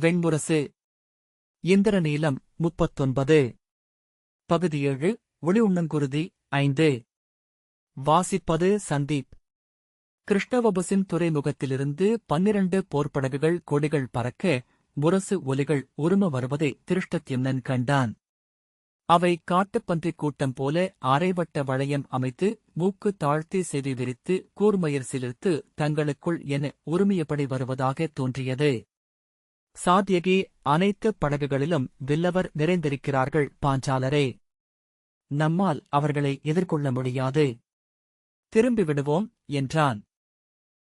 வெண்முரசு. இந்திர நீளம் முப்பத்தொன்பது. பகுதி ஏழு ஒளி உண்ணங்குருதி ஐந்து. வாசிப்பது சந்தீப். கிருஷ்ணவபுசின் துறைமுகத்திலிருந்து பன்னிரண்டு போர்ப்படகுகள் கொடிகள் பறக்க முரசு ஒலிகள் உரும வருவதை திருஷ்டத்யும்னன் கண்டான். அவை காட்டுப்பன்றிக் கூட்டம் போல அரைவட்ட வளையம் அமைத்து மூக்கு தாழ்த்தி செவி விரித்து கூர்மயிர் சிலிர்த்து தங்களுக்குள் என உரிமையப்படி வருவதாக தோன்றியது. சாத்தியகி அனைத்து படகுகளிலும் வில்லவர் நிறைந்திருக்கிறார்கள் பாஞ்சாலரே. நம்மால் அவர்களை எதிர்கொள்ள முடியாது. திரும்பிவிடுவோம் என்றான்.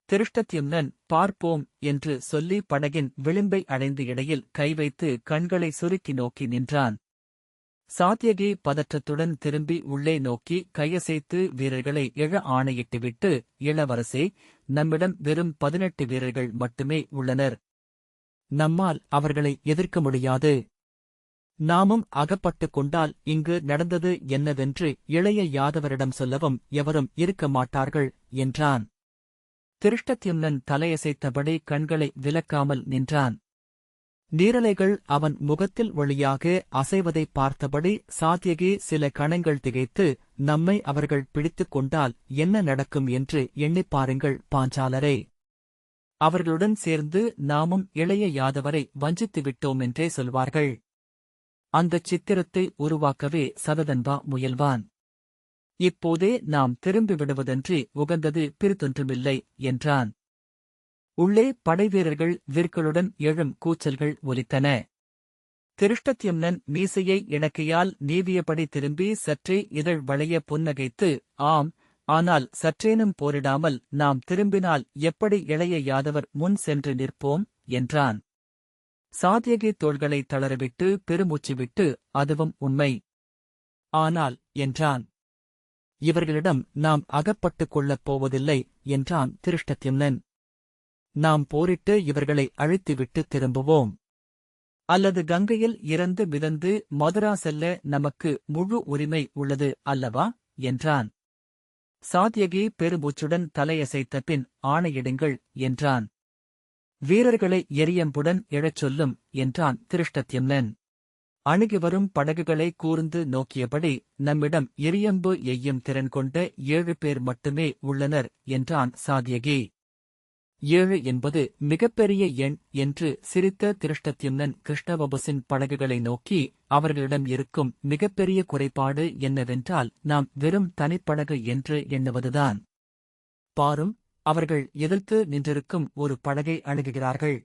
திருஷ்டத்யும்னன் பார்ப்போம் என்று சொல்லி படகின் விளிம்பை அடைந்து இடையில் கை வைத்து கண்களை சுருக்கி நோக்கி நின்றான். சாத்தியகி பதற்றத்துடன் திரும்பி உள்ளே நோக்கி கையசைத்து வீரர்களை எழ ஆணையிட்டுவிட்டு இளவரசே நம்மிடம் வெறும் பதினெட்டு வீரர்கள் மட்டுமே உள்ளனர். நம்மால் அவர்களை எதிர்க்க முடியாது. நாமும் அகப்பட்டுக் கொண்டால் இங்கு நடந்தது என்னவென்று இளைய யாதவரிடம் சொல்லவும் எவரும் இருக்க மாட்டார்கள் என்றான். திருஷ்டத்யும்னன் தலையசைத்தபடி கண்களை விலக்காமல் நின்றான். நீரலைகள் அவன் முகத்தில் ஒளியாக அசைவதைப் பார்த்தபடி சாத்தியகி சில கணங்கள் திகைத்து நம்மை அவர்கள் பிடித்துக் கொண்டால் என்ன நடக்கும் என்று எண்ணிப் பாருங்கள் பாஞ்சாலரே. அவர்களுடன் சேர்ந்து நாமும் இளைய யாதவரை வஞ்சித்து விட்டோம் என்றே சொல்வார்கள். அந்தச் சித்திரத்தை உருவாக்கவே சததன்பா முயல்வான். இப்போதே நாம் திரும்பி விடுவதன்றி உகந்தது பிரித்தொன்றுமில்லை என்றான். உள்ளே படைவீரர்கள் விற்களுடன் எழும் கூச்சல்கள் ஒலித்தன. திருஷ்டத்யம்னன் மீசையை இணக்கையால் நீவியபடி திரும்பி சற்றே இதழ் வளைய புன்னகைத்து ஆம் ஆனால் சற்றேனும் போரிடாமல் நாம் திரும்பினால் எப்படி இளைய யாதவர் முன் சென்று நிற்போம்? என்றான். சாத்யகி தோள்களை தளரவிட்டு பெருமூச்சு விட்டு அதுவும் உண்மை. ஆனால் என்றான். இவர்களிடம் நாம் அகப்பட்டுக் கொள்ளப் போவதில்லை என்றான் திருஷ்டத்யம்னன். நாம் போரிட்டு இவர்களை அழித்துவிட்டு திரும்புவோம். அல்லது கங்கையில் இறந்து மிதந்து மதுரா செல்ல நமக்கு முழு உரிமை உள்ளது அல்லவா? என்றான். சாத்யகி பெருமூச்சுடன் தலையசைத்த பின் ஆணையிடுங்கள் என்றான். வீரர்களை எரியம்புடன் எழச் சொல்லும் என்றான் திருஷ்டத்யம்னன். அணுகி வரும் படகுகளை கூர்ந்து நோக்கியபடி நம்மிடம் எரியம்பு எய்யும் திறன் கொண்ட ஏழு பேர் மட்டுமே உள்ளனர் என்றான் சாத்யகி. ஏழு என்பது மிகப்பெரிய எண் என்று சிரித்த திருஷ்டத்யும்னன் கிருஷ்ணபபுசின் படகுகளை நோக்கி அவர்களிடம் இருக்கும் மிகப்பெரிய குறைபாடு என்னவென்றால் நாம் வெறும் தனிப்படகு என்று எண்ணுவதுதான். பாரும் அவர்கள் எதிர்த்து நின்றிருக்கும் ஒரு படகை அணுகுகிறார்கள்.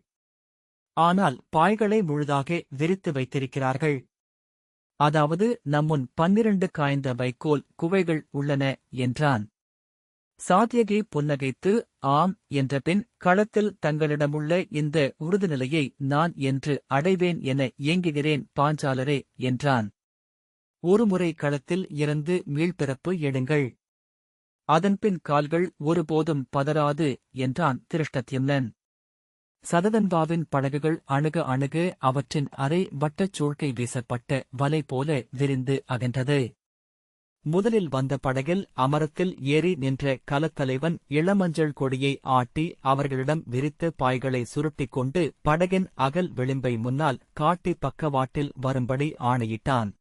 ஆனால் பாய்களை முழுதாக விரித்து வைத்திருக்கிறார்கள். அதாவது நம்முன் பன்னிரண்டு காய்ந்த வைக்கோல் குவைகள் உள்ளன என்றான். சாத்தியகி புன்னகைத்து ஆம் என்றபின் களத்தில் தங்களிடமுள்ள இந்த உறுதிநிலையை நான் என்று அடைவேன் என ஏங்குகிறேன் பாஞ்சாலரே என்றான். ஒருமுறை களத்தில் இருந்து மீள்பிறப்பு எடுங்கள். அதன்பின் கால்கள் ஒருபோதும் பதறாது என்றான் திருஷ்டத்யம்னன். சததன்பாவின் படகுகள் அணுக அணுக அவற்றின் அரை வட்டச் சூழ்க்கை வீசப்பட்ட வலை போல விரிந்து அகன்றது. முதலில் வந்த படகில் அமரத்தில் ஏறி நின்ற கலத்தலைவன் இளமஞ்சள் கொடியை ஆட்டி அவர்களிடம் விரித்த பாய்களை சுருட்டிக் கொண்டு படகின் அகல் விளிம்பை முன்னால் காட்டி பக்கவாட்டில் வரும்படி ஆணையிட்டான்.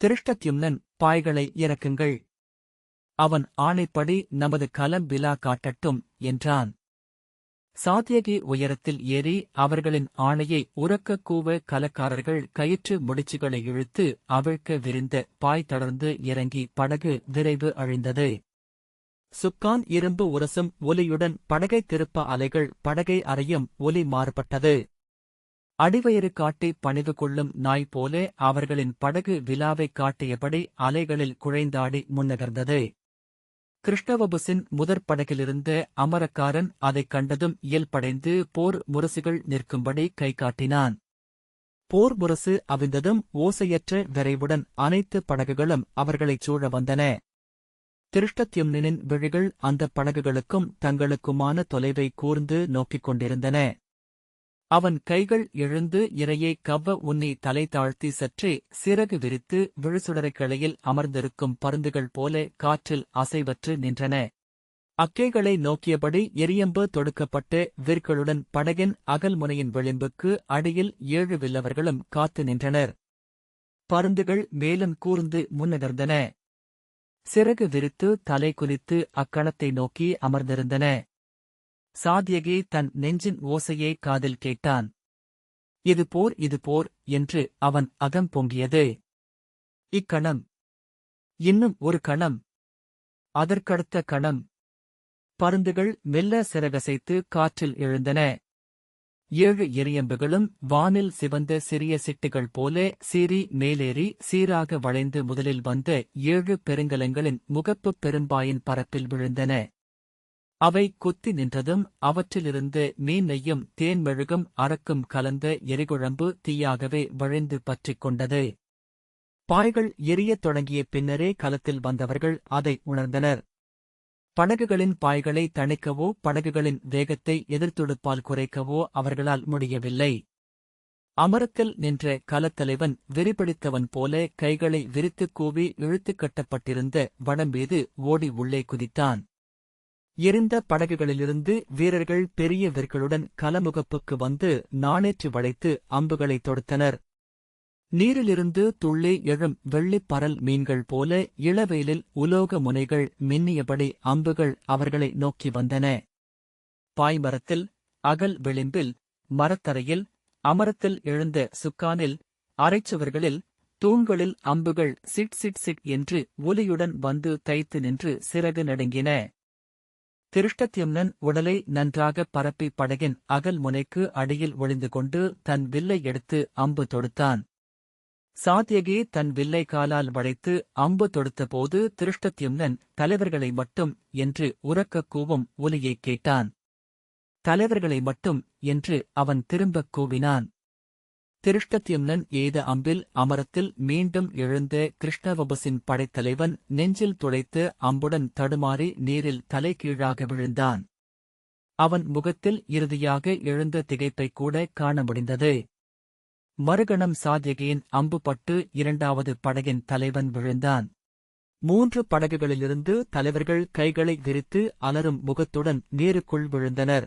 திருஷ்டத்யும்னன் பாய்களை இறக்குங்கள். அவன் ஆணைப்படி நமது கலம் விலா காட்டட்டும் என்றான். சாத்தியகி உயரத்தில் ஏறி அவர்களின் ஆணையை உறக்க கூவ கலக்காரர்கள் கயிற்று முடிச்சுகளை இழுத்து அவிழ்க்க விரிந்த பாய் தளர்ந்து இறங்கி படகு விரைவு அழிந்தது. சுக்கான் இரும்பு உரசும் ஒலியுடன் படகை திருப்ப அலைகள் படகை அறையும் ஒலி மாறுபட்டது. அடிவயிறு காட்டி பணிவு கொள்ளும் நாய் போல அவர்களின் படகு விழாவைக் காட்டியபடி அலைகளில் குழைந்தாடி முன்னகர்ந்தது. கிருஷ்ணவபுசின் முதற் படகிலிருந்த அமரக்காரன் அதைக் கண்டதும் இயல்படைந்து போர் முரசுகள் நிற்கும்படி கை காட்டினான் போர் முரசு அவிழ்ந்ததும் ஓசையற்ற விரைவுடன் அனைத்து படகுகளும் அவர்களைச் சூழ வந்தன. திருஷ்டத்யும்னின் விழிகள் அந்தப் படகுகளுக்கும் தங்களுக்குமான தொலைவை கூர்ந்து நோக்கிக் கொண்டிருந்தன. அவன் கைகள் எழுந்து இரையை கவ்வ உன்னை தலை தாழ்த்தி சற்றே சிறகு விரித்து விழுசுடரைக்கிளையில் அமர்ந்திருக்கும் பருந்துகள் போல காற்றில் அசைவற்று நின்றன. அக்கைகளை நோக்கியபடி எரியம்பு தொடுக்கப்பட்டு விற்களுடன் படகின் அகல்முனையின் விளிம்புக்கு அடியில் ஏழு வில்லவர்களும் காத்து நின்றனர். பருந்துகள் மேலும் கூர்ந்து முன்னகர்ந்தன. சிறகு விரித்து தலை குனித்து அக்களத்தை நோக்கி அமர்ந்திருந்தன. சாத்தியகி தன் நெஞ்சின் ஓசையை காதில் கேட்டான். இது போர் இது போர் என்று அவன் அகம் பொங்கியது. இக்கணம். இன்னும் ஒரு கணம். அதற்கடுத்த கணம். பருந்துகள் மெல்ல சிறகசைத்து காற்றில் எழுந்தன. ஏழு எரியம்புகளும் வானில் சிவந்த சிறிய சிட்டுகள் போல சீறி மேலேறி சீராக வளைந்து முதலில் வந்த ஏழு பெருங்கலங்களின் முகப்புப் பெரும்பாயின் பரப்பில் விழுந்தன. அவை குத்தி நின்றதும் அவற்றிலிருந்து மீன் நெய்யும் தேன் மெழுகும் அரக்கும் கலந்த எரிகுழம்பு தீயாகவே வழிந்து பற்றிக் கொண்டது. பாய்கள் எரியத் தொடங்கிய பின்னரே களத்தில் வந்தவர்கள் அதை உணர்ந்தனர். படகுகளின் பாய்களை தணிக்கவோ படகுகளின் வேகத்தை எதிர்த்துடுப்பால் குறைக்கவோ அவர்களால் முடியவில்லை. அமரத்தில் நின்ற கலத்தலைவன் விரிபிடித்தவன் போல கைகளை விரித்துக் கூவி இழுத்துக் கட்டப்பட்டிருந்த வடம் மீது ஓடி உள்ளே குதித்தான். எரிந்த படகுகளிலிருந்து வீரர்கள் பெரிய விற்களுடன் கலமுகப்புக்கு வந்து நாணேற்று வளைத்து அம்புகளை தொடுத்தனர். நீரிலிருந்து துள்ளி எழும் வெள்ளிப்பரல் மீன்கள் போல இளவெயிலில் உலோக முனைகள் மின்னியபடி அம்புகள் அவர்களை நோக்கி வந்தன. பாய்மரத்தில் அகல் விளிம்பில் மரத்தரையில் அமரத்தில் எழுந்த சுக்கானில் அரைச்சுவர்களில் தூண்களில் அம்புகள் சிட் சிட் சிட் என்று ஒலியுடன் வந்து தைத்து நின்று சிறகு நடுங்கின. திருஷ்டத்யும்னன் உடலை நன்றாக பரப்பி படகின் அகல் முனைக்கு அடியில் ஒளிந்து கொண்டு தன் வில்லை எடுத்து அம்பு தொடுத்தான். சாத்தியகி தன் வில்லை காலால் வளைத்து அம்பு தொடுத்தபோது திருஷ்டத்யும்னன் தலைவர்களை மட்டும் என்று உறக்க கூவும் ஒலியைக் கேட்டான். தலைவர்களை மட்டும் என்று அவன் திரும்பக் கூவினான். திருஷ்டத்யும்னன் எய்த அம்பில் அமரத்தில் மீண்டும் எழுந்த கிருஷ்ணவபசின் படைத்தலைவன் நெஞ்சில் துளைத்து அம்புடன் தடுமாறி நீரில் தலைகீழாக விழுந்தான். அவன் முகத்தில் இறுதியாக எழுந்த திகைப்பைக் கூட காண முடிந்தது. மறுகணம் சாத்தியகியின் அம்பு பட்டு இரண்டாவது படகின் தலைவன் விழுந்தான். மூன்று படகுகளிலிருந்து தலைவர்கள் கைகளை விரித்து அலரும் முகத்துடன் நீருக்குள் விழுந்தனர்.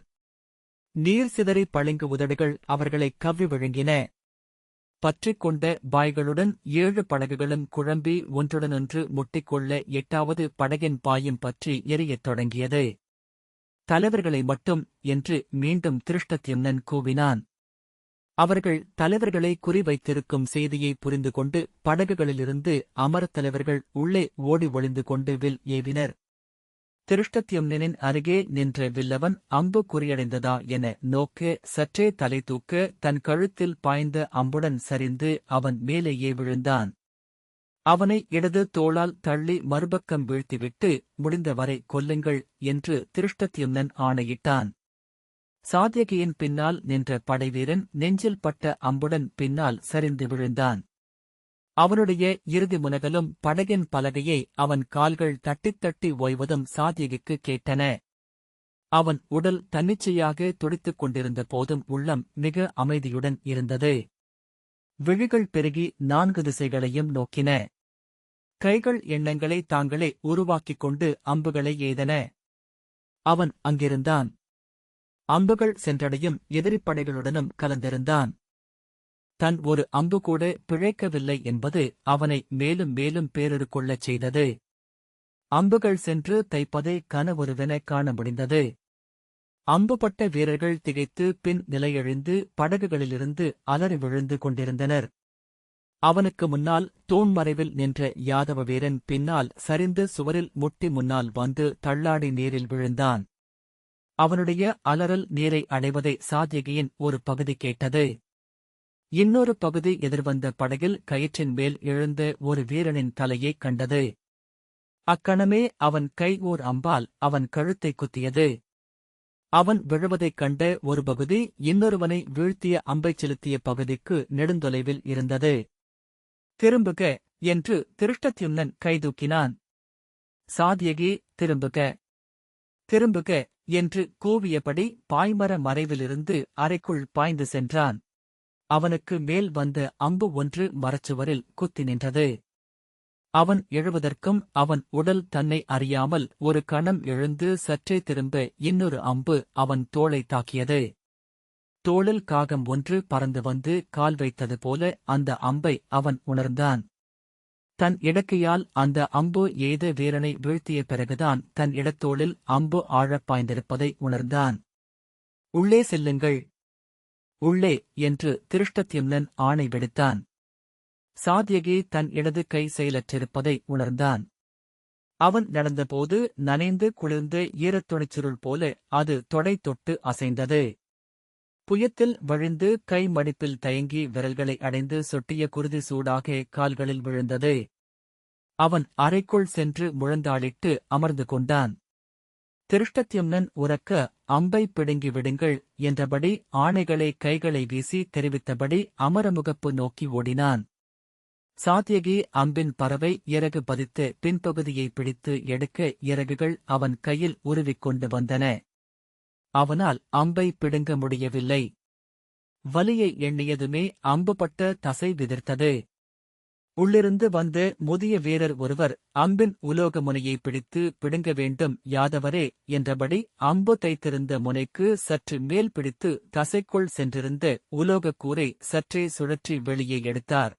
நீர் சிதறி பளிங்கு உதடுகள் அவர்களை கவ்வி விழுங்கின. பற்றிக்கொண்ட பாய்களுடன் ஏழு படகுகளும் குழம்பி ஒன்றுடனொன்று முட்டிக்கொள்ள எட்டாவது படகின் பாயும் பற்றி எரியத் தொடங்கியது. தலைவர்களை மட்டும் என்று மீண்டும் திருஷ்டத்யம்னன் கூவினான். அவர்கள் தலைவர்களை குறிவைத்திருக்கும் செய்தியை புரிந்து கொண்டு படகுகளிலிருந்து அமரத் தலைவர்கள் உள்ளே ஓடி ஒளிந்து கொண்டு வில் ஏவினர். திருஷ்டத்யும்னனின் அருகே நின்ற வில்லவன் அம்பு குறியடைந்ததா என நோக்கு சற்றே தலை தூக்க தன் கழுத்தில் பாய்ந்த அம்புடன் சரிந்து அவன் மேலேயே விழுந்தான். அவனை இடது தோளால் தள்ளி மறுபக்கம் வீழ்த்திவிட்டு முடிந்தவரை கொல்லுங்கள் என்று திருஷ்டத்யும்னன் ஆணையிட்டான். சாத்தியகியின் பின்னால் நின்ற படைவீரன் நெஞ்சில் பட்ட அம்புடன் பின்னால் சரிந்து விழுந்தான். அவனுடைய இறுதி முனகலும் படகின் பலகையை அவன் கால்கள் தட்டித் தட்டி ஓய்வதும் சாத்தியகிக்கு கேட்டன. அவன் உடல் தன்னிச்சையாக துடித்துக் கொண்டிருந்த போதும் உள்ளம் மிக அமைதியுடன் இருந்தது. விழிகள் பெருகி நான்கு திசைகளையும் நோக்கின. கைகள் எண்ணங்களை தாங்களே உருவாக்கிக் கொண்டு அம்புகளை எய்தன அவன் அங்கிருந்தான். அம்புகள் சென்றடையும் எதிரிப்படைகளுடனும் கலந்திருந்தான். தன் ஒரு அம்பு கூட பிழைக்கவில்லை என்பது அவனை மேலும் மேலும் பேரறு கொள்ளச் செய்தது. அம்புகள் சென்று தைப்பதை கனவொருவென காண முடிந்தது. அம்புபட்ட வீரர்கள் திகைத்து பின் நிலையழிந்து படகுகளிலிருந்து அலறி விழுந்து கொண்டிருந்தனர். அவனுக்கு முன்னால் தூண்மறைவில் நின்ற யாதவ வீரன் பின்னால் சரிந்து சுவரில் முட்டி முன்னால் வந்து தள்ளாடி நீரில் விழுந்தான். அவனுடைய அலறல் நீரை அடைவதை சாத்தியகியின் ஒரு பகுதி கேட்டது. இன்னொரு பகுதி எதிர்வந்த படகில் கயிற்றின் மேல் எழுந்த ஒரு வீரனின் தலையைக் கண்டது. அக்கணமே அவன் கை ஓர் அம்பால் அவன் கழுத்தை குத்தியது. அவன் விழுவதைக் கண்ட ஒரு பகுதி இன்னொருவனை வீழ்த்திய அம்பைச் செலுத்திய பகுதிக்கு நெடுந்தொலைவில் இருந்தது. திரும்புக என்று திருஷ்டத்யும்னன் கைதூக்கினான் சாதியகி திரும்புக. திரும்புக என்று கூவியபடி பாய்மர மறைவிலிருந்து அறைக்குள் பாய்ந்து சென்றான். அவனுக்கு மேல் வந்த அம்பு ஒன்று மரச்சுவரில் குத்தி நின்றது. அவன் எழுவதற்கும் அவன் உடல் தன்னை அறியாமல் ஒரு கணம் எழுந்து சற்றே திரும்ப இன்னொரு அம்பு அவன் தோளை தாக்கியது. தோளில் காகம் ஒன்று பறந்து வந்து கால் வைத்தது போல அந்த அம்பை அவன் உணர்ந்தான். தன் இடக்கையால் அந்த அம்பு எய்த வீரனை வீழ்த்திய பிறகுதான் தன் இடத்தோளில் அம்பு ஆழப் பாய்ந்திருப்பதை உணர்ந்தான். உள்ளே செல்லுங்கள் உள்ளே என்று திருஷ்டத்யும்னன் ஆணை விடுத்தான். சாத்யகி தன் இடது கை செயலற்றிருப்பதை உணர்ந்தான். அவன் நடந்தபோது நனைந்து குளிர்ந்து ஈரத்துணிச்சுருள் போல அது தொடை தொட்டு அசைந்தது. புயத்தில் வழிந்து கை மடிப்பில் தயங்கி விரல்களை அடைந்து சொட்டிய குருதி சூடாக கால்களில் விழுந்தது. அவன் அறைக்குள் சென்று முழந்தாளிட்டு அமர்ந்து கொண்டான். திருஷ்டத்யும்னன் உறக்க அம்பை பிடுங்கி விடுங்கள் என்றபடி ஆணைகளை கைகளை வீசி தெரிவித்தபடி அமரமுகப்பு நோக்கி ஓடினான். சாத்யகி அம்பின் பறவை இறகு பதித்து பின்பகுதியை பிடித்து எடுக்க இறகுகள் அவன் கையில் உருவிக்கொண்டு வந்தன. அவனால் அம்பை பிடுங்க முடியவில்லை. வலியை எண்ணியதுமே அம்புபட்ட தசை விதிர்த்தது. உள்ளிருந்து வந்த முதிய வீரர் ஒருவர் அம்பின் உலோக முனையை பிடித்து பிடுங்க வேண்டும் யாதவரே என்றபடி அம்பு தைத்திருந்த முனைக்கு சற்று மேல் பிடித்து தசைக்குள் சென்றிருந்த உலோகக் கூரை சற்றே சுழற்றி வெளியே எடுத்தார்.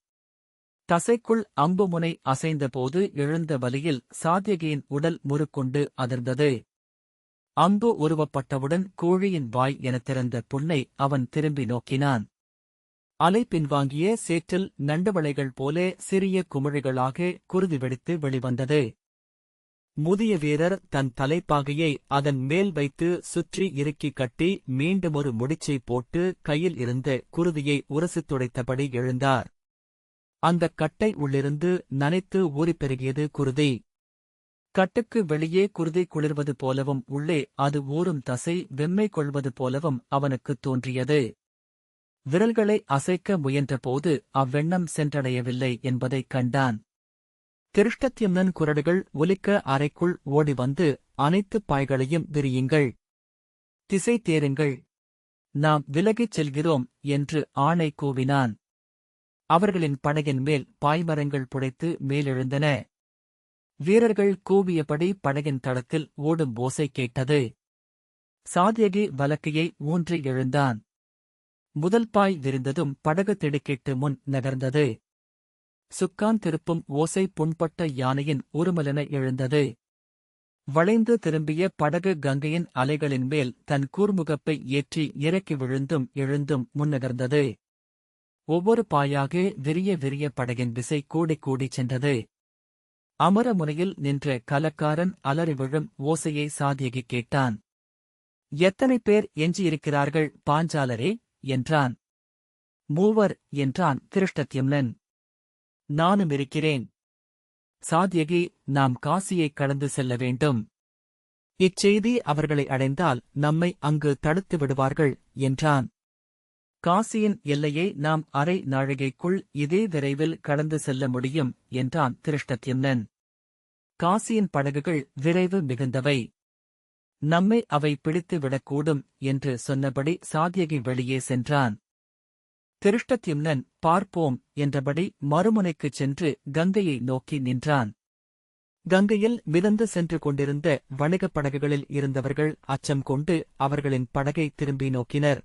தசைக்குள் அம்பு முனை அசைந்தபோது எழுந்த வலியில் சாத்யகியின் உடல் முறுக்கொண்டு அதிர்ந்தது. அம்பு உருவப்பட்டவுடன் கோழியின் வாய் எனத் திறந்த புண்ணை அவன் திரும்பி நோக்கினான். அலை பின்வாங்கிய சேற்றில் நண்டுவளைகள் போல சிறிய குமிழிகளாக குருதி வெடித்து வெளிவந்தது. முதிய வீரர் தன் தலைப்பாகையை அதன் மேல் வைத்து சுற்றி இறுக்கி கட்டி மீண்டுமொரு முடிச்சை போட்டு கையில் இருந்த குருதியை உரசித் துடைத்தபடி எழுந்தார். அந்தக் கட்டை உள்ளிருந்து நனைத்து ஊறிப் பெருகியது குருதி. கட்டுக்கு வெளியே குருதி குளிர்வது போலவும் உள்ளே அது ஊறும் தசை வெம்மை கொள்வது போலவும் அவனுக்குத் தோன்றியது. விரல்களை அசைக்க முயன்றபோது அவ்வெண்ணம் சென்றடையவில்லை என்பதைக் கண்டான். திருஷ்டத்யம்னன் குரடுகள் ஒலிக்க அறைக்குள் ஓடி வந்து அனைத்து பாய்களையும் விரியுங்கள். திசை தேருங்கள். நாம் விலகிச் செல்கிறோம் என்று ஆணை கூவினான். அவர்களின் படகின் மேல் பாய்மரங்கள் புடைத்து மேலெழுந்தன. வீரர்கள் கூவியபடி படகின் தளத்தில் ஓடும் ஓசை கேட்டது. சாதியகி வலக்கையை ஊன்றி எழுந்தான். முதல் பாய் விரிந்ததும் படகு திடுக்கிட்டு முன் நகர்ந்தது. சுக்கான் திருப்பும் ஓசை புண்பட்ட யானையின் உருமலென எழுந்தது. வளைந்து திரும்பிய படகு கங்கையின் அலைகளின் மேல் தன் கூர்முகப்பை ஏற்றி இறக்கி விழுந்தும் எழுந்தும் முன்னகர்ந்தது ஒவ்வொரு பாயாக விரிய விரிய படகின் விசை கூடி கூடிச் சென்றது. அமரமுனையில் நின்ற கலக்காரன் அலறி விழும் ஓசையை சாதியகி கேட்டான். எத்தனை பேர் எஞ்சியிருக்கிறார்கள் பாஞ்சாலரே? என்றான். மூவர் என்றான் திருஷ்டத்யம்னன். நானும் இருக்கிறேன். சாத்யகி நாம் காசியைக் கடந்து செல்ல வேண்டும். இச்செய்தி அவர்களை அடைந்தால் நம்மை அங்கு தடுத்து விடுவார்கள் என்றான். காசியின் எல்லையை நாம் அரை நாழிகைக்குள் இதே விரைவில் கடந்து செல்ல முடியும் என்றான் திருஷ்டத்யம்னன். காசியின் படகுகள் விரைவு மிகுந்தவை. நம்மை அவை பிடித்து விடக்கூடும் என்று சொன்னபடி சாத்யகி வெளியே சென்றான். திருஷ்டத்யும்னன் பார்ப்போம் என்றபடி மறுமுனைக்குச் சென்று கங்கையை நோக்கி நின்றான். கங்கையில் மிதந்து சென்று கொண்டிருந்த வணிகப் படகுகளில் இருந்தவர்கள் அச்சம் கொண்டு அவர்களின் படகை திரும்பி நோக்கினர்.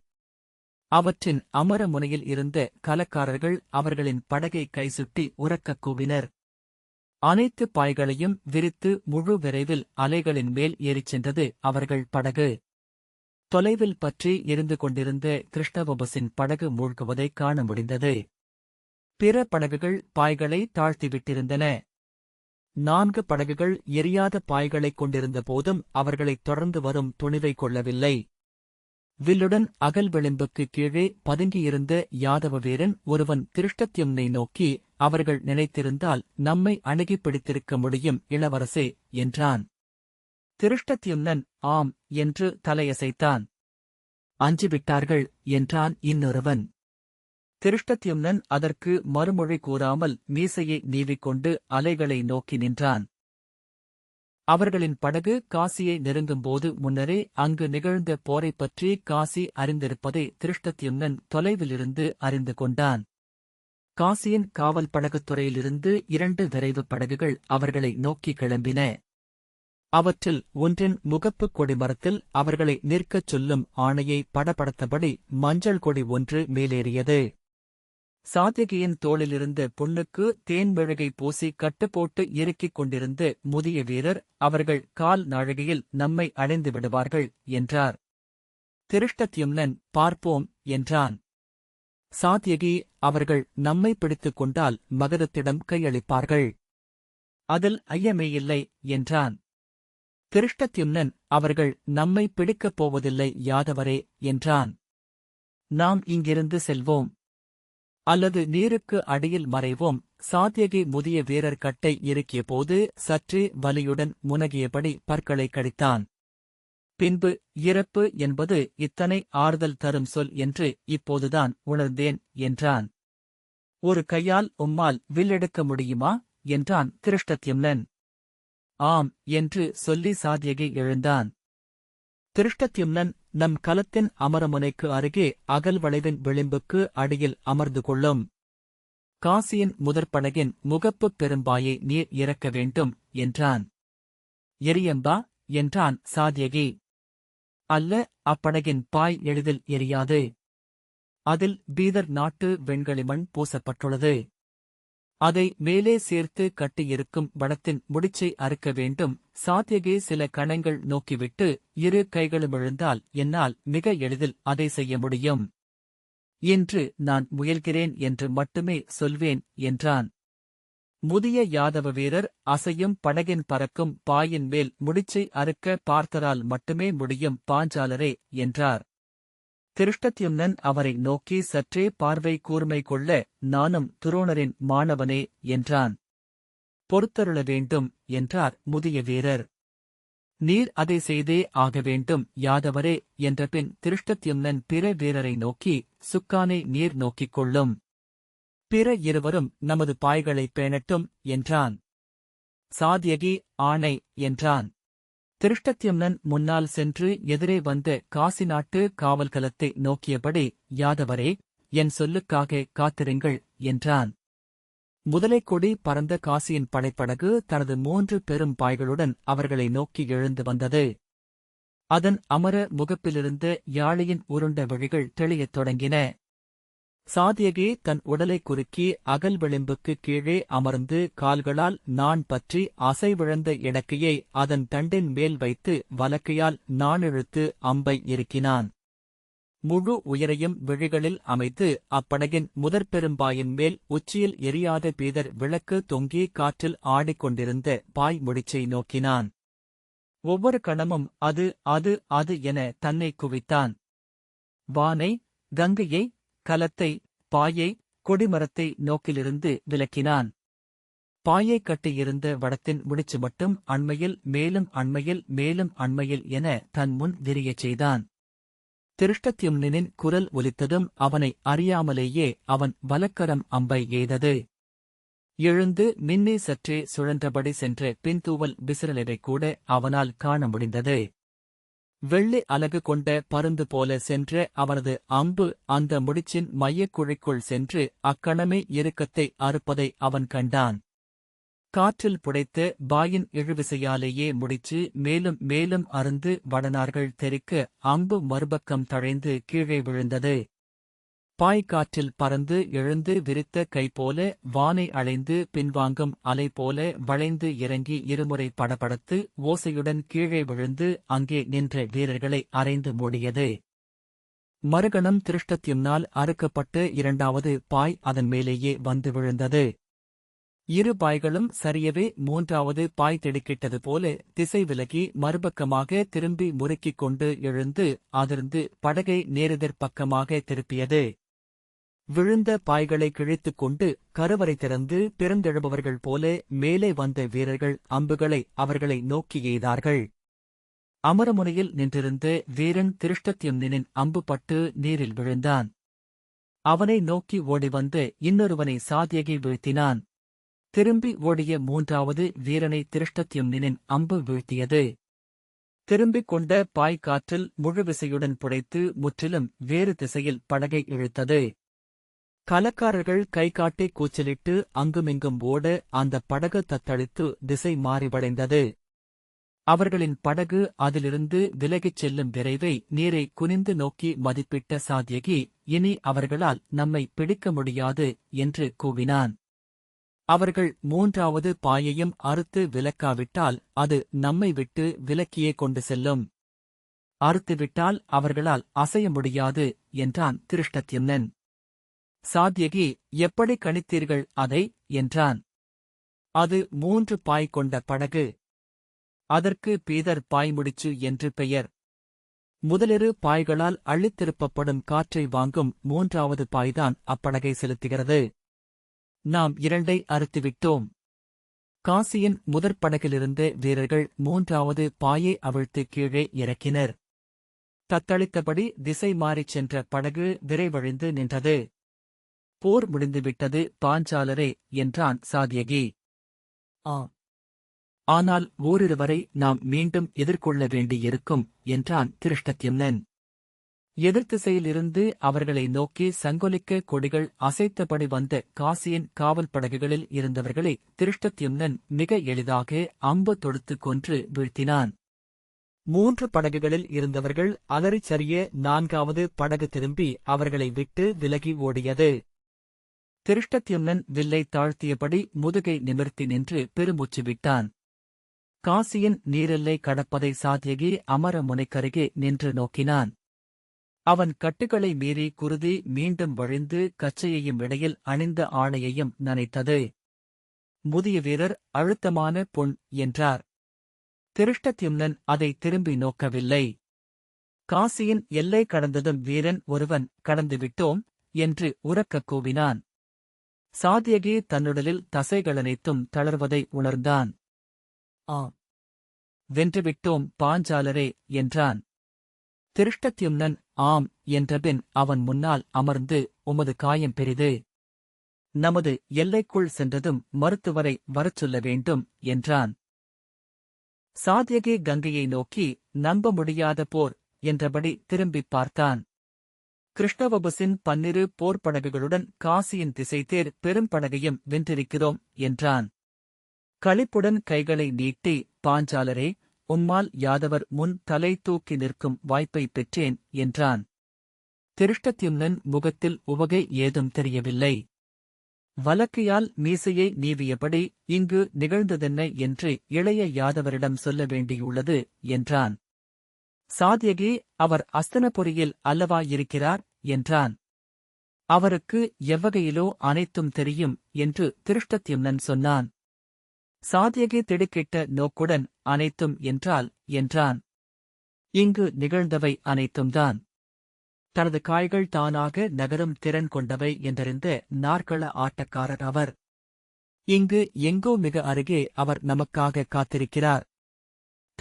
அவற்றின் அமர முனையில் இருந்த கலக்காரர்கள் அவர்களின் படகை கைசுட்டி உறக்கக் கூவினர். அனைத்து பாய்களையும் விரித்து முழு விரைவில் அலைகளின் மேல் ஏறிச் சென்றது அவர்கள் படகு. தொலைவில் பற்றி எரிந்து கொண்டிருந்த கிருஷ்ணவபஸின் படகு மூழ்குவதைக் காண முடிந்தது. பிற படகுகள் பாய்களை தாழ்த்திவிட்டிருந்தன. நான்கு படகுகள் எரியாத பாய்களைக் கொண்டிருந்த போதும் அவர்களைத் தொடர்ந்து வரும் துணிவை கொள்ளவில்லை. வில்லுடன் அகல் விளிம்புக்கு கீழே பதுங்கியிருந்த யாதவ வீரன் ஒருவன் திருஷ்டத்யம்னை நோக்கி அவர்கள் நினைத்திருந்தால் நம்மை அணுகிப் பிடித்திருக்க முடியும் இளவரசே என்றான். திருஷ்டத்யும்னன் ஆம் என்று தலையசைத்தான். அஞ்சிவிட்டார்கள் என்றான் இன்னொருவன். திருஷ்டத்யும்னன் அதற்கு மறுமொழி கூறாமல் மீசையை நீவிக்கொண்டு அலைகளை நோக்கி நின்றான். அவர்களின் படகு காசியை நெருங்கும்போது முன்னரே அங்கு நிகழ்ந்த போரைப் பற்றி காசி அறிந்திருப்பதை திருஷ்டத்யும்னன் தொலைவிலிருந்து அறிந்து கொண்டான். காசியின் காவல் படகுத்துறையிலிருந்து இரண்டு விரைவு படகுகள் அவர்களை நோக்கி கிளம்பின. அவற்றில் ஒன்றின் முகப்புக் கொடிமரத்தில் அவர்களை நிற்கச் சொல்லும் ஆணையை படபடத்தபடி மஞ்சள் கொடி ஒன்று மேலேறியது. சாத்திகியின் தோளிலிருந்து பொண்ணுக்கு தேன்மெழுகை பூசி கட்டுப்போட்டு இறுக்கிக் கொண்டிருந்து முதிய வீரர் அவர்கள் கால் நாழிகையில் நம்மை அடைந்து விடுவார்கள் என்றார். திருஷ்டத்யும்னன் பார்ப்போம் என்றான். சாத்யகி அவர்கள் நம்மை பிடித்துக் கொண்டால் மகதத்திடம் கையளிப்பார்கள். அதில் ஐயமேயில்லை என்றான். திருஷ்டத்யும்னன் அவர்கள் நம்மை பிடிக்கப் போவதில்லை யாதவரே என்றான். நாம் இங்கிருந்து செல்வோம். அல்லது நீருக்கு அடியில் மறைவோம். சாத்தியகி முதிய வீரர் கட்டை இறுக்கிய போது வலியுடன் முனகியபடி பற்களை கடித்தான். பின்பு இறப்பு என்பது இத்தனை ஆறுதல் தரும் சொல் என்று இப்போதுதான் உணர்ந்தேன் என்றான். ஒரு கையால் உம்மால் வில்லெடுக்க முடியுமா? என்றான் திருஷ்டத்யும்னன். ஆம் என்று சொல்லி சாத்யகி எழுந்தான். திருஷ்டத்யும்னன் நம் கலத்தின் அமரமுனைக்கு அருகே அகல்வளைவின் விளிம்புக்கு அடியில் அமர்ந்து கொள்ளும். காசியின் முதற்படகின் முகப்புப் பெரும்பாயை நீர் இறக்க வேண்டும் என்றான். எரியம்பா என்றான் சாத்யகி. அல்ல அப்படகின் பாய் எளிதில் எரியாது. அதில் பீதர் நாட்டு வெண்களிமண் பூசப்பட்டுள்ளது. அதை மேலே சேர்த்து கட்டியிருக்கும் வடத்தின் முடிச்சை அறுக்க வேண்டும். சாத்தியகே சில கணங்கள் நோக்கிவிட்டு இரு கைகளும் எழுந்தால் என்னால் மிக எளிதில் அதை செய்ய முடியும். இன்று நான் முயல்கிறேன் என்று மட்டுமே சொல்வேன் என்றான். முதிய யாதவ வீரர் அசையும் படகின் பறக்கும் பாயின் மேல் முடிச்சை அறுக்க பார்த்தரால் மட்டுமே முடியும் பாஞ்சாலரே என்றார். திருஷ்டத்யும்னன் அவரை நோக்கி சற்றே பார்வை கூர்மை கொள்ள நானும் துரோணரின் மாணவனே என்றான். பொறுத்தருள வேண்டும் என்றார் முதிய வீரர். நீர் அதை செய்தே ஆக வேண்டும் யாதவரே என்றபின் திருஷ்டத்யும்னன் பிற வீரரை நோக்கி சுக்கானை நீர் நோக்கிக் கொள்ளும். பிற இருவரும் நமது பாய்களை பேணட்டும் என்றான். சாதியகி ஆணை என்றான். திருஷ்டத்யம்னன் முன்னால் சென்று எதிரே வந்த காசி நாட்டு காவல்கலத்தை நோக்கியபடி யாதவரே என் சொல்லுக்காக காத்திருங்கள் என்றான். முதலைக்கொடி பறந்த காசியின் படைப்படகு தனது மூன்று பெரும் பாய்களுடன் அவர்களை நோக்கி எழுந்து வந்தது. அதன் அமர முகப்பிலிருந்த யாழியின் உருண்ட வழிகள் தெளியத் தொடங்கின. சாதியகே தன் உடலை குறுக்கி அகல் விளிம்புக்கு கீழே அமர்ந்து கால்களால் நான் பற்றி அசைவிழந்த இடக்கையை அதன் தண்டின் மேல் வைத்து வலக்கையால் நாணிழுத்து அம்பை இருக்கினான் முழு உயரையும் விழிகளில் அமைத்து அப்படகின் முதற்பெரும்பாயின் மேல் உச்சியில் எரியாத பீதர் விளக்கு தொங்கி காற்றில் ஆடிக்கொண்டிருந்த பாய் முடிச்சை நோக்கினான். ஒவ்வொரு கணமும் அது அது அது என தன்னை குவித்தான். வானை கங்கையை கலத்தை பாயை கொடிமரத்தை நோக்கிலிருந்து விலக்கினான். பாயை கட்டியிருந்த வடத்தின் முடிச்சு மட்டும் அண்மையில் மேலும் அண்மையில் மேலும் அண்மையில் என தன் முன் விரியச் செய்தான். திருஷ்டத்யும்னின் குரல் ஒலித்ததும் அவனை அறியாமலேயே அவன் வலக்கரம் அம்பை எய்தது. எழுந்து மின்னே சற்றே சுழன்றபடி சென்ற பின்தூவல் விசிறலரை கூட அவனால் காண முடிந்தது. வெள்ளி அலகு கொண்ட பருந்து போல சென்ற அவனது அம்பு அந்த முடிச்சின் மையக்குழிக்குள் சென்று அக்கணமே இறுக்கத்தை அறுப்பதை அவன் கண்டான். காற்றில் புடைத்த பாயின் இழுவிசையாலேயே முடிச்சு மேலும் மேலும் அருந்து வடனார்கள் தெரிக்க அம்பு மறுபக்கம் தழைந்து கீழே விழுந்தது. பாய்காற்றில் பறந்து எழுந்து விரித்த கை போல வானை அலைந்து பின்வாங்கும் அலை போல வளைந்து இறங்கி இருமுறை படபடத்து ஓசையுடன் கீழே விழுந்து அங்கே நின்ற வீரர்களை அரைந்து மூடியது. மறுகணம் திருஷ்டத்தியும்னால் அறுக்கப்பட்டு இரண்டாவது பாய் அதன் மேலேயே வந்து விழுந்தது. இரு பாய்களும் சரியவே மூன்றாவது பாய் திடுக்கிட்டது போல திசை விலகி மறுபக்கமாக திரும்பி முறுக்கிக் கொண்டு எழுந்து அதிர்ந்து படகை நேரெதிர் பக்கமாக திருப்பியது. விழுந்த பாய்களை கிழித்துக் கொண்டு கருவறை திறந்து பிறந்தெழுபவர்கள் போல மேலே வந்த வீரர்கள் அம்புகளை அவர்களை நோக்கி எய்தார்கள். அமரமுனையில் நின்றிருந்த வீரன் திருஷ்டத்யும்னின் அம்பு பட்டு நீரில் விழுந்தான். அவனை நோக்கி ஓடி வந்து இன்னொருவனை சாத்தியகை வீழ்த்தினான். திரும்பி ஓடிய மூன்றாவது வீரனை திருஷ்டத்யும்னின் அம்பு வீழ்த்தியது. திரும்பிக் கொண்ட பாய் காற்றில் முழுவிசையுடன் புடைத்து முற்றிலும் வேறு திசையில் படகை இழுத்தது. கலக்காரர்கள் கை காட்டி கூச்சலிட்டு அங்குமிங்கும் ஓட அந்த படகு தத்தளித்து திசை மாறிவடைந்தது. அவர்களின் படகு அதிலிருந்து விலகிச் செல்லும் விரைவை நீரை குனிந்து நோக்கி மதிப்பிட்ட சாத்யகி இனி அவர்களால் நம்மை பிடிக்க முடியாது என்று கூவினான். அவர்கள் மூன்றாவது பாயையும் அறுத்து விலக்காவிட்டால் அது நம்மை விட்டு விலக்கியே கொண்டு செல்லும். அறுத்துவிட்டால் அவர்களால் அசைய முடியாது என்றான் திருஷ்டத்யும்னன். சாத்யகி எப்படி கணித்தீர்கள் அதை? என்றான். அது மூன்று பாய் கொண்ட படகு. அதற்கு பீதர் பாய்முடிச்சு என்று பெயர். முதலிரு பாய்களால் அள்ளித்திருப்பப்படும் காற்றை வாங்கும் மூன்றாவது பாய்தான் அப்படகை செலுத்துகிறது. நாம் இரண்டை அறுத்துவிட்டோம். காசியின் முதற் படகிலிருந்து வீரர்கள் மூன்றாவது பாயை அவிழ்த்து கீழே இறக்கினர். தத்தளித்தபடி திசை மாறிச் சென்ற படகு விரைவழிந்து நின்றது. போர் முடிந்துவிட்டது பாஞ்சாலரே என்றான் சாத்யகி. ஆ ஆனால் ஓரிருவரை நாம் மீண்டும் எதிர்கொள்ள வேண்டியிருக்கும் என்றான் திருஷ்டத்யும்னன். எதிர்த்திசையிலிருந்து அவர்களை நோக்கி சங்கொலிக்க கொடிகள் அசைத்தபடி வந்த காசியின் காவல் படகுகளில் இருந்தவர்களை திருஷ்டத்யும்னன் மிக எளிதாக அம்பு தொடுத்துக் கொன்று வீழ்த்தினான். மூன்று படகுகளில் இருந்தவர்கள் அலறிச் சரிய நான்காவது படகு திரும்பி அவர்களை விட்டு விலகி ஓடியது. திருஷ்டத்யும்னன் வில்லை தாழ்த்தியபடி முதுகை நிமிர்த்தி நின்று பெருமூச்சு விட்டான் காசியின் நீரெல்லை கடப்பதை சாத்தியகி அமர முனைக்கருகே நின்று நோக்கினான். அவன் கட்டுகளை மீறி குருதி மீண்டும் வழிந்து கச்சையையும் இடையில் அணிந்த ஆணையையும் நனைத்தது. முதிய வீரர் அழுத்தமான பொன் என்றார். திருஷ்டத்யும்னன் அதை திரும்பி நோக்கவில்லை. காசியின் எல்லை கடந்ததும் வீரன் ஒருவன் கடந்துவிட்டோம் என்று உரக்கக் கூவினான். சாத்யகி தன்னுடலில் தசைகளனைத்தும் தளர்வதை உணர்ந்தான். ஆ வென்றுவிட்டோம் பாஞ்சாலரே என்றான். திருஷ்டத்யும்னன் ஆம் என்றபின் அவன் முன்னால் அமர்ந்து உமது காயம் பெரிது. நமது எல்லைக்குள் சென்றதும் மருத்துவரை வரச் சொல்ல வேண்டும் என்றான். சாத்யகி கங்கையை நோக்கி நம்ப முடியாத போர் என்றபடி திரும்பிப் பார்த்தான். கிருஷ்ணவபுசின் பன்னிரு போர்ப்படகுகளுடன் காசியின் திசைத்தேர் பெரும்படகையும் வென்றிருக்கிறோம் என்றான். களிப்புடன் கைகளை நீட்டி பாஞ்சாலரே உம்மால் யாதவர் முன் தலை தூக்கி நிற்கும் வாய்ப்பை பெற்றேன் என்றான். திருஷ்டத்யும்னன் முகத்தில் உவகை ஏதும் தெரியவில்லை. வலக்கையால் மீசையை நீவியபடி இங்கு நிகழ்ந்ததென்ன? என்று இளைய யாதவரிடம் சொல்ல வேண்டியுள்ளது என்றான். சாத்யகி அவர் அஸ்தனபுரியில் அல்லவா இருக்கிறார்? என்றான். அவருக்கு எவ்வகையிலோ அனைத்தும் தெரியும் என்று திருஷ்டத்யும்னன் சொன்னான். சாத்யகி திடுக்கிட்ட நோக்குடன் அனைத்தும் என்றால் என்றான். இங்கு நிகழ்ந்தவை அனைத்தும்தான். தனது காய்கள் தானாக நகரும் திறன் கொண்டவை என்றறிந்த நாற்கள ஆட்டக்காரர் அவர். இங்கு எங்கோ மிக அருகே அவர் நமக்காக காத்திருக்கிறார்.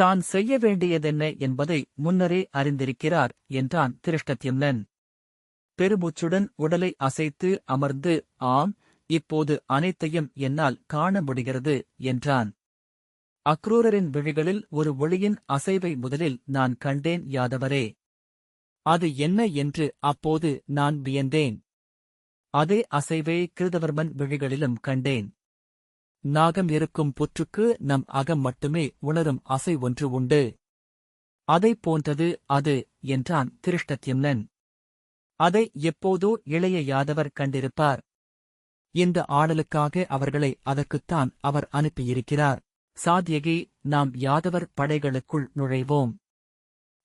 தான் செய்ய வேண்டியதென்ன என்பதை முன்னரே அறிந்திருக்கிறார் என்றான் திருஷ்டத்யும்னன் பெருமூச்சுடன் உடலை அசைத்து அமர்ந்து ஆம் இப்போது அனைத்தையும் என்னால் காண முடிகிறது என்றான். அக்ரூரரின் விழிகளில் ஒரு ஒளியின் அசைவை முதலில் நான் கண்டேன் யாதவரே அது என்ன என்று அப்போது நான் வியந்தேன். அதே அசைவை கிருதவர்மன் விழிகளிலும் கண்டேன். நாகம் இருக்கும் புற்றுக்கு நம் அகம் மட்டுமே உணரும் அசை ஒன்று உண்டு. அதைப் போன்றது அது என்றான் திருஷ்டத்யும்னன். அதை எப்போதோ இளைய யாதவர் கண்டிருப்பார். இந்த ஆடலுக்காக அவர்களை அதற்குத்தான் அவர் அனுப்பியிருக்கிறார். சாத்யகி நாம் யாதவர் படைகளுக்குள் நுழைவோம்.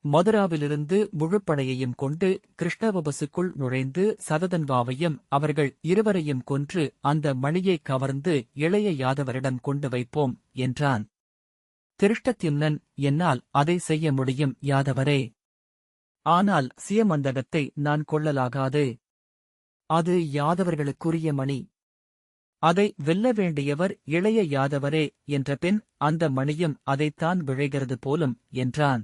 மதுராவிலிருந்து முழுப்படையையும் கொண்டு கிருஷ்ணவபசுக்குள் நுழைந்து சததன்வாவையும் அவர்கள் இருவரையும் கொன்று அந்த மணியை கவர்ந்து இளைய யாதவரிடம் கொண்டு வைப்போம் என்றான். திருஷ்டத்திம்னன் என்னால் அதை செய்ய முடியும் யாதவரே. ஆனால் சியமந்தகத்தை நான் கொள்ளலாகாது. அது யாதவர்களுக்குரிய மணி. அதை வெல்ல வேண்டியவர் இளைய யாதவரே என்ற பின் அந்த மணியும் அதைத்தான் விழைகிறது போலும் என்றான்.